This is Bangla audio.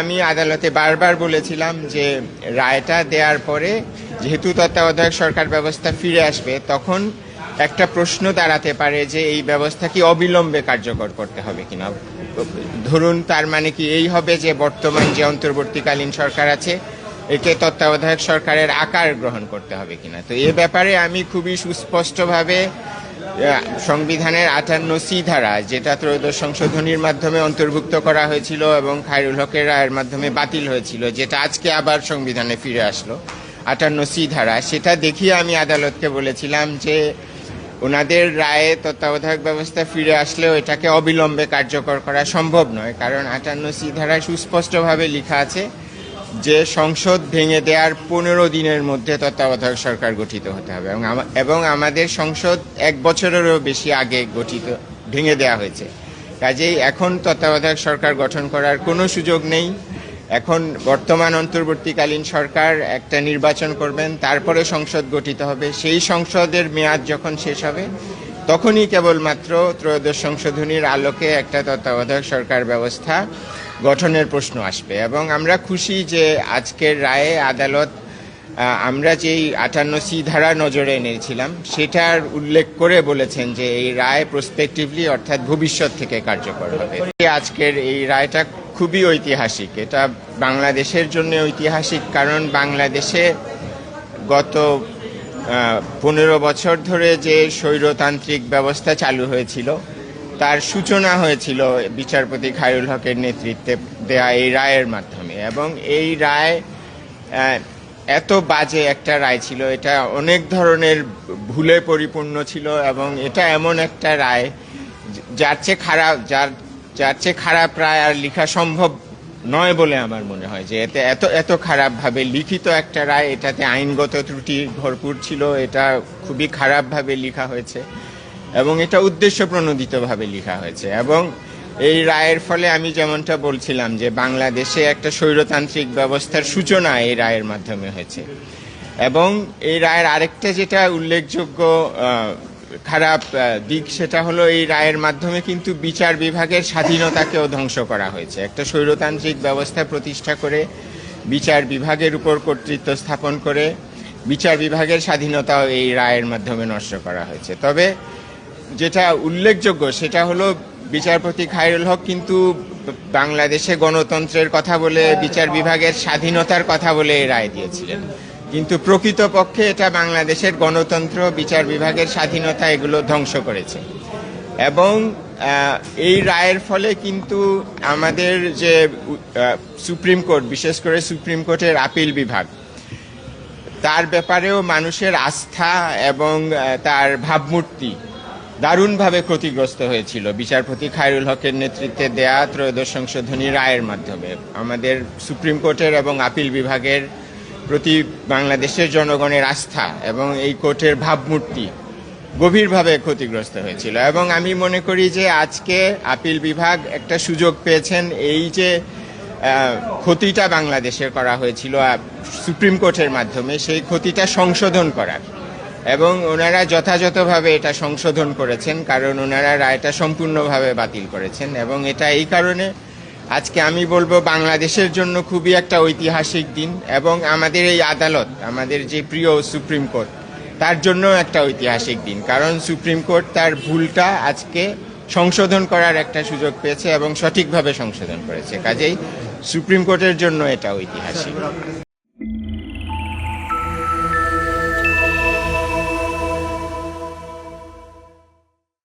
আমি আদালতে বারবার বলেছিলাম যে রায়টা দেওয়ার পরে যেহেতু তত্ত্বাবধায়ক সরকার ব্যবস্থা ফিরে আসবে, তখন একটা প্রশ্ন দাঁড়াতে পারে যে এই ব্যবস্থা কি অবিলম্বে কার্যকর করতে হবে কিনা। ধরুন, তার মানে কি এই হবে যে বর্তমান যে অন্তর্বর্তীকালীন সরকার আছে, একে তত্ত্বাবধায়ক সরকারের আকার গ্রহণ করতে হবে কিনা। তো এ ব্যাপারে আমি খুবই সুস্পষ্টভাবে সংবিধানের আটান্ন সি ধারা, যেটা ত্রয়োদশ সংশোধনীর মাধ্যমে অন্তর্ভুক্ত করা হয়েছিল এবং খায়রুল হকের রায়ের মাধ্যমে বাতিল হয়েছিল, যেটা আজকে আবার সংবিধানে ফিরে আসলো। আটান্ন সি ধারা, সেটা দেখিয়ে আমি আদালতকে বলেছিলাম যে, ওনাদের রায়ে তত্ত্বাবধায়ক ব্যবস্থা ফিরে আসলেও এটাকে অবিলম্বে কার্যকর করা সম্ভব নয়, কারণ আটান্ন সি ধারায় সুস্পষ্টভাবে লেখা আছে যে সংসদ ভেঙে দেওয়ার পনেরো দিনের মধ্যে তত্ত্বাবধায়ক সরকার গঠিত হতে হবে এবং এবং আমাদের সংসদ এক বছরেরও বেশি আগে গঠিত, ভেঙে দেওয়া হয়েছে। কাজেই এখন তত্ত্বাবধায়ক সরকার গঠন করার কোনো সুযোগ নেই। এখন বর্তমান অন্তর্বর্তীকালীন সরকার একটা নির্বাচন করবেন, তারপরে সংসদ গঠিত হবে। সেই সংসদের মেয়াদ যখন শেষ হবে তখনই কেবলমাত্র ত্রয়োদশ সংশোধনীর আলোকে একটা তত্ত্বাবধায়ক সরকার ব্যবস্থা গঠনের প্রশ্ন আসবে। এবং আমরা খুশি যে আজকের রায়ে আদালত আমরা যেই আটান্ন সি ধারা নজরে এনেছিলাম, সেটার উল্লেখ করে বলেছেন যে এই রায় প্রসপেক্টিভলি অর্থাৎ ভবিষ্যৎ থেকে কার্যকর হবে। আজকের এই রায়টা খুবই ঐতিহাসিক। এটা বাংলাদেশের জন্য ঐতিহাসিক, কারণ বাংলাদেশে গত পনেরো বছর ধরে যে স্বৈরতান্ত্রিক ব্যবস্থা চালু হয়েছিল, তার সূচনা হয়েছিল বিচারপতি খায়রুল হকের নেতৃত্বে দেয়া এই রায়ের মাধ্যমে। এবং এই রায় এত বাজে একটা রায় ছিল, এটা অনেক ধরনের ভুলে পরিপূর্ণ ছিল এবং এটা এমন একটা রায়, যার চেয়ে খারাপ, যার যার চেয়ে খারাপ রায় আর লেখা সম্ভব নয় বলে আমার মনে হয় যে এতে এত এত খারাপভাবে লিখিত একটা রায়, এটাতে আইনগত ত্রুটি ভরপুর ছিল, এটা খুবই খারাপভাবে লেখা হয়েছে এবং এটা উদ্দেশ্য প্রণোদিতভাবে লেখা হয়েছে এবং এই রায়ের ফলে আমি যেমনটা বলছিলাম যে বাংলাদেশে একটা স্বৈরতান্ত্রিক ব্যবস্থার সূচনা এই রায়ের মাধ্যমে হয়েছে এবং এই রায়ের আরেকটা যেটা উল্লেখযোগ্য খারাপ দিক সেটা হলো এই রায়ের মাধ্যমে কিন্তু বিচার বিভাগের স্বাধীনতাকেও ধ্বংস করা হয়েছে। একটা স্বৈরতান্ত্রিক ব্যবস্থা প্রতিষ্ঠা করে বিচার বিভাগের উপর কর্তৃত্ব স্থাপন করে বিচার বিভাগের স্বাধীনতাও এই রায়ের মাধ্যমে নষ্ট করা হয়েছে। তবে যেটা উল্লেখযোগ্য সেটা হলো বিচারপতি খায়রুল হক কিন্তু বাংলাদেশে গণতন্ত্রের কথা বলে বিচার বিভাগের স্বাধীনতার কথা বলে এই রায় দিয়েছিলেন। কিন্তু প্রকৃতপক্ষে এটা বাংলাদেশের গণতন্ত্র, বিচার বিভাগের স্বাধীনতা এগুলো ধ্বংস করেছে। এবং এই রায়ের ফলে কিন্তু আমাদের যে সুপ্রিম কোর্ট, বিশেষ করে সুপ্রিম কোর্টের আপিল বিভাগ, তার ব্যাপারেও মানুষের আস্থা এবং তার ভাবমূর্তি দারুণভাবে ক্ষতিগ্রস্ত হয়েছিল। বিচারপতি খায়রুল হকের নেতৃত্বে দেয়া ত্রয়োদশ সংশোধনী রায়ের মাধ্যমে। আমাদের সুপ্রিম কোর্টের এবং আপিল বিভাগের প্রতি বাংলাদেশের জনগণের আস্থা এবং এই কোর্টের ভাবমূর্তি গভীরভাবে ক্ষতিগ্রস্ত হয়েছিল। এবং আমি মনে করি যে আজকে আপিল বিভাগ একটা সুযোগ পেয়েছেন, এই যে ক্ষতিটা বাংলাদেশের করা হয়েছিল সুপ্রিম কোর্টের মাধ্যমে, সেই ক্ষতিটা সংশোধন করার। এবং ওনারা যথাযথভাবে এটা সংশোধন করেছেন, কারণ ওনারা রায়টা সম্পূর্ণভাবে বাতিল করেছেন এবং এটা এই কারণে আজকে আমি বলব বাংলাদেশের জন্য খুবই একটা ঐতিহাসিক দিন এবং আমাদের এই আদালত, আমাদের যে প্রিয় সুপ্রিম কোর্ট, তার জন্য একটা ঐতিহাসিক দিন। কারণ সুপ্রিম কোর্ট তার ভুলটা আজকে সংশোধন করার একটা সুযোগ পেয়েছে এবং সঠিকভাবে সংশোধন করেছে। কাজেই সুপ্রিম কোর্টের জন্য এটা ঐতিহাসিক।